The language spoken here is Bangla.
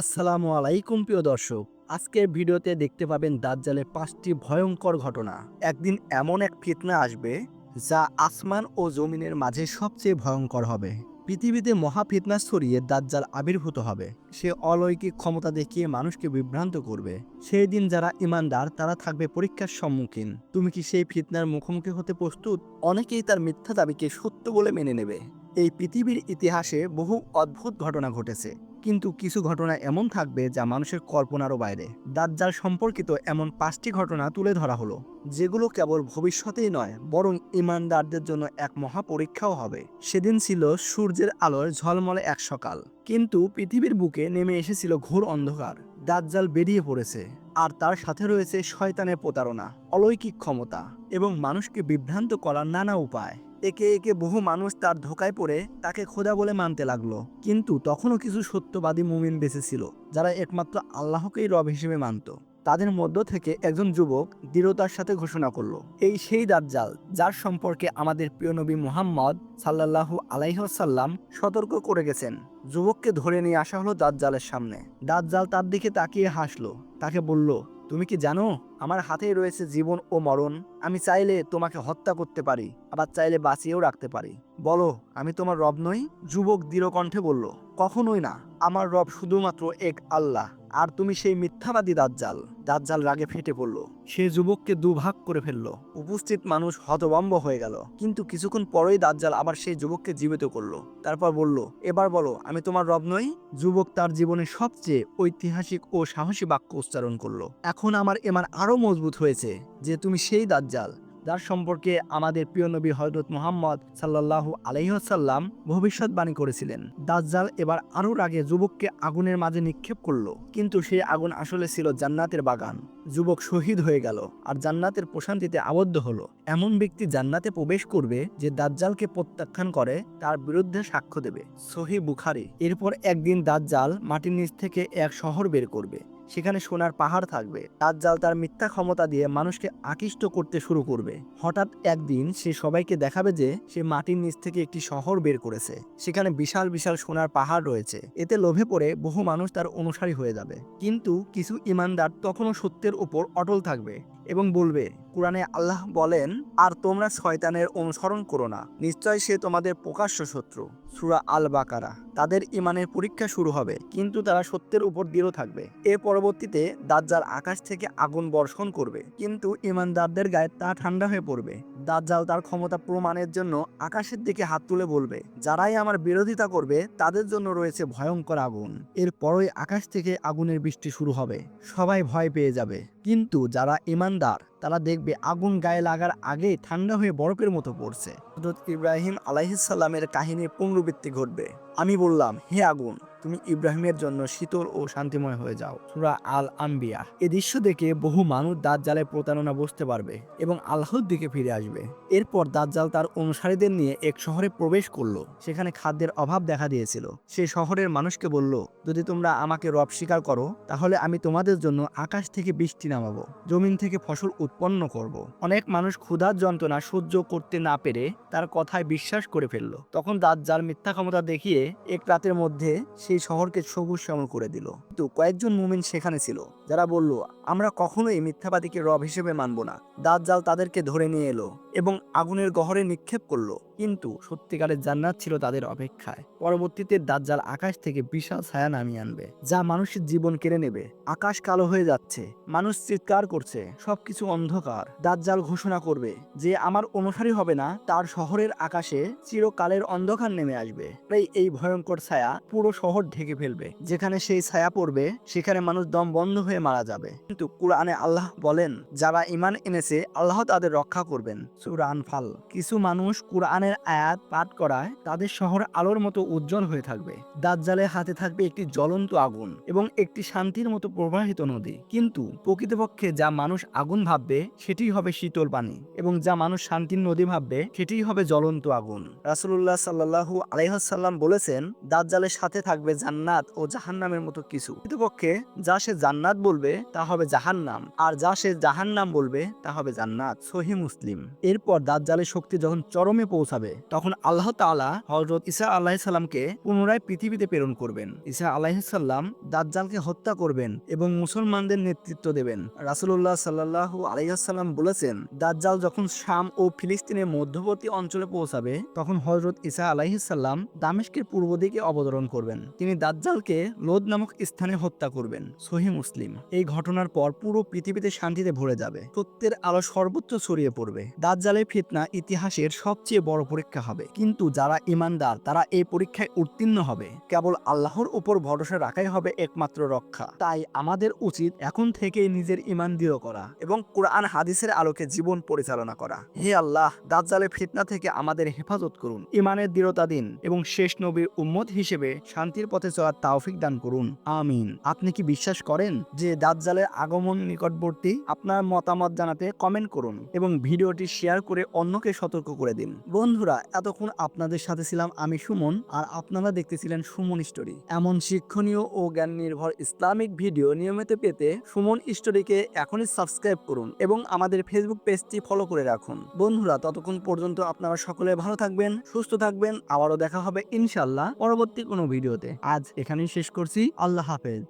আসসালামু আলাইকুম, প্রিয় দর্শক। আজকের ভিডিওতে দেখতে পাবেন দাজ্জালের পাঁচটি ভয়ঙ্কর ঘটনা। একদিন এমন এক ফিতনা আসবে, যা আসমান ও জমিনের মাঝে সবচেয়ে ভয়ঙ্কর হবে। পৃথিবীতে মহা ফিতনা ছড়িয়ে দাজ্জাল আবির্ভূত হবে। সে অলৌকিক ক্ষমতা দেখিয়ে মানুষকে বিভ্রান্ত করবে। সেই দিন যারা ইমানদার, তারা থাকবে পরীক্ষার সম্মুখীন। তুমি কি সেই ফিতনার মুখোমুখি হতে প্রস্তুত? অনেকেই তার মিথ্যা দাবিকে সত্য বলে মেনে নেবে। এই পৃথিবীর ইতিহাসে বহু অদ্ভুত ঘটনা ঘটেছে। কিন্তু কিছু ঘটনা এমন থাকবে যা মানুষের কল্পনারও বাইরে। দাজ্জাল সম্পর্কিত এমন পাঁচটি ঘটনা তুলে ধরা হলো, যেগুলো কেবল ভবিষ্যতেই নয়, বরং ইমানদারদের জন্য এক মহা পরীক্ষাও হবে। সেদিন ছিল সূর্যের আলোর ঝলমলে এক সকাল, কিন্তু পৃথিবীর বুকে নেমে এসেছিল ঘোর অন্ধকার। দাজ্জাল বেরিয়ে পড়েছে, আর তার সাথে রয়েছে শয়তানের প্রতারণা, অলৌকিক ক্ষমতা, এবং মানুষকে বিভ্রান্ত করার নানা উপায়। একে একে বহু মানুষ তার ধোকায় পড়ে তাকে খোদা বলে মানতে লাগল। কিন্তু তখনও কিছু সত্যবাদী মুমিন বেঁচে ছিল, যারা একমাত্র আল্লাহকেই রব হিসেবে মানত। তাদের মধ্য থেকে একজন যুবক দৃঢ়তার সাথে ঘোষণা করল, এই সেই দাজ্জাল, যার সম্পর্কে আমাদের প্রিয় নবী মুহাম্মদ সাল্লাল্লাহু আলাইহসাল্লাম সতর্ক করে গেছেন। যুবককে ধরে নিয়ে আসা হলো দাজ্জালের সামনে। দাজ্জাল তার দিকে তাকিয়ে হাসলো, তাকে বলল, তুমি কি জানো, আমার হাতেই রয়েছে জীবন ও মরণ? আমি চাইলে তোমাকে হত্যা করতে পারি, আবার চাইলে বাঁচিয়েও রাখতে পারি। বলো, আমি তোমার রব নই? যুবক দৃঢ় কণ্ঠে বলল, কখনোই না। আমার রব শুধুমাত্র এক আল্লাহ, আর তুমি সেই মিথ্যাবাদী দাজ্জাল। দাজ্জাল রাগে ফেটে পড়ল। সে যুবককে দুভাগ করে ফেলল। উপস্থিত মানুষ হতবম্ব হয়ে গেল। কিন্তু কিছুক্ষণ পরেই দাজ্জাল আবার সেই যুবককে জীবিত করল। তারপর বলল, এবার বলো, আমি তোমার রব নই? যুবক তার জীবনের সবচেয়ে ঐতিহাসিক ও সাহসী বাক্য উচ্চারণ করল, এখন আমার এমান আরও মজবুত হয়েছে যে তুমি সেই দাজ্জাল। যার সম্পর্কে আমাদের প্রিয় নবী হজরত মোহাম্মদ সাল্লাল্লাহু আলহিহাসাল্লাম ভবিষ্যৎবাণী করেছিলেন। দাজ্জাল এবার আরও আগে যুবককে আগুনের মাঝে নিক্ষেপ করল, কিন্তু সেই আগুন আসলে ছিল জান্নাতের বাগান। যুবক শহীদ হয়ে গেল আর জান্নাতের প্রশান্তিতে আবদ্ধ হলো। এমন ব্যক্তি জান্নাতে প্রবেশ করবে যে দাজ্জালকে প্রত্যাখ্যান করে, তার বিরুদ্ধে সাক্ষ্য দেবে। সহি বুখারি। এরপর একদিন দাজ্জাল মাটির নিচ থেকে এক শহর বের করবে। সেখানে সোনার পাহাড় থাকবে। দাজ্জাল তার মিথ্যা ক্ষমতা দিয়ে মানুষকে আকৃষ্ট করতে শুরু করবে। হঠাৎ একদিন সে সবাইকে দেখাবে যে সে মাটির নিচ থেকে একটি শহর বের করেছে। সেখানে বিশাল বিশাল সোনার পাহাড় রয়েছে। এতে লোভে পড়ে বহু মানুষ তার অনুসারী হয়ে যাবে। কিন্তু কিছু ইমানদার তখনও সত্যের উপর অটল থাকবে এবং বলবে, কোরআনে আল্লাহ বলেন, আর তোমরা শয়তানের অনুসরণ করো না। নিশ্চয় সে তোমাদের প্রকাশ্য শত্রু। সুরা আল বাকারা তাদের ইমানের পরীক্ষা শুরু হবে, কিন্তু তারা সত্যের উপর দৃঢ় থাকবে। এর পরবর্তীতে দাজ্জাল আকাশ থেকে আগুন বর্ষণ করবে, কিন্তু ইমানদারদের গায়ে তা ঠান্ডা হয়ে পড়বে। দাজ্জাল তার ক্ষমতা প্রমাণের জন্য আকাশের দিকে হাত তুলে বলবে, যারাই আমার বিরোধিতা করবে, তাদের জন্য রয়েছে ভয়ঙ্কর আগুন। এরপরই আকাশ থেকে আগুনের বৃষ্টি শুরু হবে। সবাই ভয় পেয়ে যাবে। কিন্তু যারা ইমানদার তারা দেখবে আগুন গায়ে লাগার আগে ঠান্ডা হয়ে বরফের মতো পড়ছে। হজরত ইব্রাহিম আলাইহিসাল্লামের কাহিনীর পুনরাবৃত্তি ঘটবে। আমি বললাম, হে আগুন! তুমি ইব্রাহিমের জন্য শীতল ও শান্তিময় হয়ে যাও। সুরা আল আম্বিয়া এ দৃশ্য দেখে বহু মানুষ দাজ্জালে প্রতারণা বুঝতে পারবে এবং আল্লাহর দিকে ফিরে আসবে। এরপর দাজ্জাল তার অনুসারীদের নিয়ে এক শহরে প্রবেশ করল। সেখানে খাদ্যের অভাব দেখা দিয়েছিল। সে শহরের মানুষকে বলল, যদি তোমরা আমাকে রব স্বীকার করো, তাহলে আমি তোমাদের জন্য আকাশ থেকে বৃষ্টি নামাবো, জমিন থেকে ফসল উৎপন্ন করব। অনেক মানুষ ক্ষুধার যন্ত্রণা সহ্য করতে না পেরে তার কথায় বিশ্বাস করে ফেলল। তখন দাজ্জাল মিথ্যা ক্ষমতা দেখিয়ে এক রাতের মধ্যে সেই শহরকে সবুজ শ্যামল করে দিল। কিন্তু কয়েকজন মুমিন সেখানে ছিল, যারা বলল, আমরা কখনোই মিথ্যাবাদীকে রব হিসেবে মানব না। দাঁত জাল তাদেরকে ধরে নিয়ে এলো এবং আগুনের গহরে নিক্ষেপ করল। কিন্তু সত্যিকারের জান্নাত ছিল তাদের অপেক্ষায়। পরবর্তীতে দাজ্জাল আকাশ থেকে বিশাল ছায়া নামিয়ে আনবে, যা মানুষের জীবন কেড়ে নেবে। আকাশ কালো হয়ে যাচ্ছে, মানুষ চিৎকার করছে, সবকিছু অন্ধকার। দাজ্জাল ঘোষণা করবে যে, আমার অনুসারী হবে না, তার শহরের আকাশে চিরকালের অন্ধকার নেমে আসবে। তাই এই ভয়ঙ্কর ছায়া পুরো শহর ঢেকে ফেলবে। যেখানে সেই ছায়া পড়বে, সেখানে মানুষ দম বন্ধ হয়ে মারা যাবে। কিন্তু কোরআনে আল্লাহ বলেন, যারা ইমান এনেছে, আল্লাহ তাদের রক্ষা করবেন। সুরা আনফাল কিছু মানুষ কোরআনের আয়াত পাঠ করায় তাদের শহর আলোর মতো উজ্জ্বল হয়ে থাকবে। দাজ্জালের হাতে থাকবে একটি জ্বলন্ত আগুন এবং একটি শান্তির মতো প্রবাহিত নদী। কিন্তু প্রকৃতপক্ষে যা মানুষ আগুন ভাববে সেটি হবে শীতল পানি এবং যা মানুষ শান্তির নদী ভাববে সেটি হবে জ্বলন্ত আগুন। রাসুল্লাহ সাল্লাহু আলাইহাল্লাম বলেছেন, দাজ্জালের সাথে থাকবে জান্নাত ও জাহান্নামের মতো কিছু। প্রকৃতপক্ষে যা সে জান্নাত বলবে, তা হবে জাহান্নাম। আর যা সে জাহান্নাম বলবে, তা হবে জান্নাত। সহি মুসলিম। এরপর দাজ্জালের শক্তি যখন চরমে পৌঁছাবে পৌঁছাবে তখন আল্লাহ তাআলা হজরত ঈসা আলাহ সাল্লামকে পুনরায় পৃথিবীতে প্রেরণ করবেন। ঈসা আলাইসাল্লাম দাজ্জালকে হত্যা করবেন এবং মুসলমানদের নেতৃত্ব দেবেন। রাসুল্লাহ সাল্লাহ আলাইসাল্লাম বলেছেন, দাজ্জাল যখন শাম ও ফিলিস্তিনের মধ্যবর্তী অঞ্চলে পৌঁছাবে, তখন হজরত ঈসা আলাইসাল্লাম দামেস্কের পূর্ব দিকে অবতরণ করবেন। তিনি দাজ্জালকে লোদ নামক স্থানে হত্যা করবেন। সহি মুসলিম, এই ঘটনার পর পুরো পৃথিবীতে শান্তিতে ভরে যাবে। সত্যের আলো সর্বোচ্চ ছড়িয়ে পড়বে। দাজ্জালের ফিতনা ইতিহাসের সবচেয়ে বড় পরীক্ষা হবে। কিন্তু যারা ইমানদার, তারা এই পরীক্ষায় উত্তীর্ণ হবে। কেবল আল্লাহর উপর ভরসা রাখাই হবে একমাত্র রক্ষা। তাই আমাদের উচিত এখন থেকেই নিজের ইমান দৃঢ় করা এবং কোরআন হাদিসের আলোকে জীবন পরিচালনা করা। হে আল্লাহ, দাজ্জালের ফিতনা থেকে আমাদের হেফাজত করুন। ইমানের দৃঢ়তা দিন এবং শেষ নবীর উম্মত হিসেবে শান্তির পথে চলার তাওফিক দান করুন। আমিন। আপনি কি বিশ্বাস করেন যে দাজ্জালের আগমন নিকটবর্তী? আপনার মতামত জানাতে কমেন্ট করুন এবং ভিডিওটি শেয়ার করে অন্যকে সতর্ক করে দিন। বন্ধুরা, এতক্ষণ আপনাদের সাথে ছিলাম আমি সুমন আর আপনারা দেখতেছিলেন সুমন স্টোরি। এমন শিক্ষণীয় ও জ্ঞান নির্ভর ইসলামিক ভিডিও নিয়মিত পেতে সুমন স্টোরিকে এখনই সাবস্ক্রাইব করুন এবং আমাদের ফেসবুক পেজটি ফলো করে রাখুন। বন্ধুরা, ততক্ষণ পর্যন্ত আপনারা সকলে ভালো থাকবেন, সুস্থ থাকবেন। আবারও দেখা হবে ইনশাল্লাহ পরবর্তী কোনো ভিডিওতে। আজ এখানেই শেষ করছি। আল্লাহ হাফেজ।